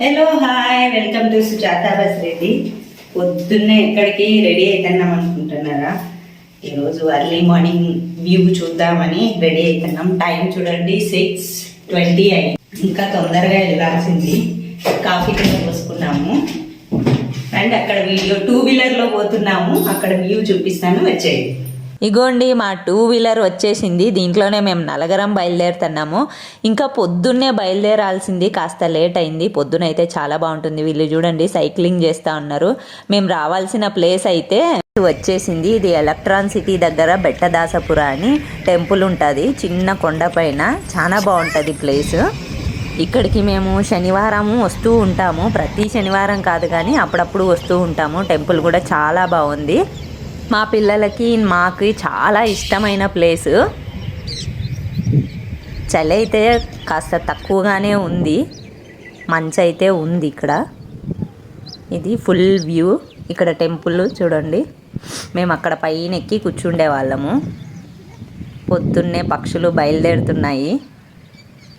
Hello hi welcome to Sujatha bus Reddy పొద్దున్నే ఎక్కడికి ready అవుతున్నాం అనుకుంటున్నారా? ఈరోజు అర్లీ మార్నింగ్ వ్యూ చూద్దామని రెడీ అవుతున్నాం టైం చూడండి సిక్స్ ట్వంటీ అయింది. ఇంకా తొందరగా వెళ్ళాల్సింది. కాఫీ కింద పోసుకున్నాము. అండ్ అక్కడ వీడియో టూ వీలర్లో పోతున్నాము. అక్కడ వ్యూ చూపిస్తాను. వచ్చేది ఇగోండి మా టూ వీలర్ వచ్చేసింది. దీంట్లోనే మేము నలగరం బయలుదేరుతున్నాము. ఇంకా పొద్దున్నే బయలుదేరాల్సింది కాస్త లేట్ అయింది. పొద్దునైతే చాలా బాగుంటుంది. వీళ్ళు చూడండి సైక్లింగ్ చేస్తూ ఉన్నారు. మేము రావాల్సిన ప్లేస్ అయితే వచ్చేసింది. ఇది ఎలక్ట్రాన్ సిటీ దగ్గర బెట్టదాసపుర అని టెంపుల్ ఉంటుంది. చిన్న కొండ పైన. చాలా బాగుంటుంది ప్లేస్. ఇక్కడికి మేము శనివారం వస్తూ ఉంటాము. ప్రతి శనివారం కాదు కానీ అప్పుడప్పుడు వస్తూ ఉంటాము. టెంపుల్ కూడా చాలా బాగుంది. మా పిల్లలకి మాకు చాలా ఇష్టమైన ప్లేస్. చలి అయితే కాస్త తక్కువగానే ఉంది. మంచి అయితే ఉంది ఇక్కడ. ఇది ఫుల్ వ్యూ. ఇక్కడ టెంపుల్ చూడండి. మేము అక్కడ పైన ఎక్కి కూర్చుండే వాళ్ళము. పొద్దున్నే పక్షులు బయలుదేరుతున్నాయి.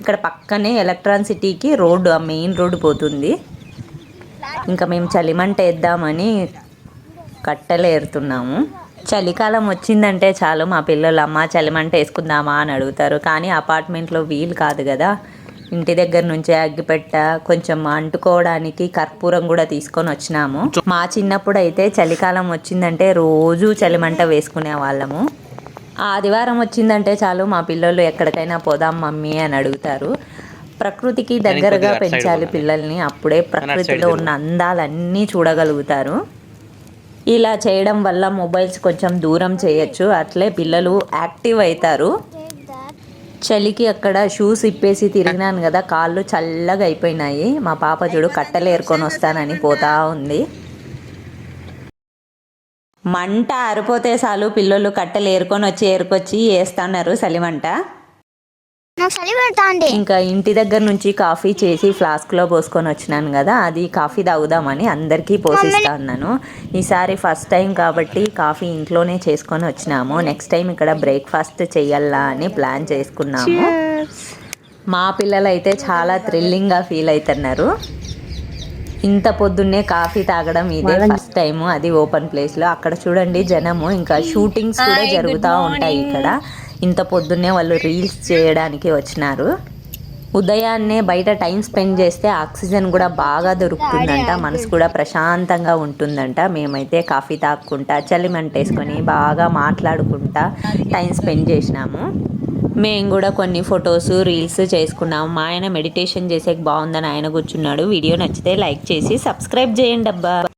ఇక్కడ పక్కనే ఎలక్ట్రాన్ సిటీకి రోడ్డు ఆ మెయిన్ రోడ్డు పోతుంది. ఇంకా మేము చలిమంట వేద్దామని కట్టెలు ఏరుతున్నాము చలికాలం వచ్చిందంటే చాలు మా పిల్లలు అమ్మ చలిమంట వేసుకుందామా? అని అడుగుతారు. కానీ అపార్ట్మెంట్లో వీలు కాదు కదా. ఇంటి దగ్గర నుంచి అగ్గిపెట్ట కొంచెం అంటుకోవడానికి కర్పూరం కూడా తీసుకొని వచ్చినాము. మా చిన్నప్పుడు అయితే చలికాలం వచ్చిందంటే రోజు చలిమంట వేసుకునే వాళ్ళము. ఆదివారం వచ్చిందంటే చాలు మా పిల్లలు ఎక్కడికైనా పోదాం మమ్మీ అని అడుగుతారు. ప్రకృతికి దగ్గరగా పెంచాలి పిల్లల్ని అప్పుడే ప్రకృతిలో ఉన్న అందాలన్నీ చూడగలుగుతారు. ఇలా చేయడం వల్ల మొబైల్స్ కొంచెం దూరం చేయొచ్చు. అట్లే పిల్లలు యాక్టివ్ అవుతారు చలికి అక్కడ షూస్ ఇప్పేసి తిరిగినాను కదా కాళ్ళు చల్లగా అయిపోయినాయి. మా పాప చూడు కట్టెలు ఏరుకొని వస్తానని పోతా ఉంది. మంట ఆరిపోతే చాలు పిల్లలు కట్టెలు ఏరుకొని వచ్చి ఏరుకొచ్చి వేస్తున్నారు చలిమంట నాకు చలి పెడతాండి ఇంకా ఇంటి దగ్గర నుంచి కాఫీ చేసి ఫ్లాస్క్లో పోసుకొని వచ్చినాను కదా అది కాఫీ తాగుదామని అందరికీ పోసిస్తా ఉన్నాను ఈసారి ఫస్ట్ టైం కాబట్టి కాఫీ ఇంట్లోనే చేసుకొని వచ్చినాము. నెక్స్ట్ టైం ఇక్కడ బ్రేక్ఫాస్ట్ చెయ్యాలా అని ప్లాన్ చేసుకున్నాము. మా పిల్లలు అయితే చాలా థ్రిల్లింగ్గా ఫీల్ అవుతున్నారు ఇంత పొద్దున్నే కాఫీ తాగడం ఇదే ఫస్ట్ టైం అది ఓపెన్ ప్లేస్లో. అక్కడ చూడండి జనము. ఇంకా షూటింగ్స్ కూడా జరుగుతూ ఉంటాయి ఇక్కడ. ఇంత పొద్దున్నే వాళ్ళు రీల్స్ చేయడానికి వచ్చినారు. ఉదయాన్నే బయట టైం స్పెండ్ చేస్తే ఆక్సిజన్ కూడా బాగా దొరుకుతుందంట. మనసు కూడా ప్రశాంతంగా ఉంటుందంట. మేమైతే కాఫీ తాక్కుంటా చలిమంటేసుకొని బాగా మాట్లాడుకుంటా టైం స్పెండ్ చేసినాము. మేము కూడా కొన్ని ఫొటోస్ రీల్స్ చేసుకున్నాము. మా ఆయన మెడిటేషన్ చేసేకి బాగుందని ఆయన కూర్చున్నాడు. వీడియో నచ్చితే లైక్ చేసి సబ్స్క్రైబ్ చేయండి అబ్బా.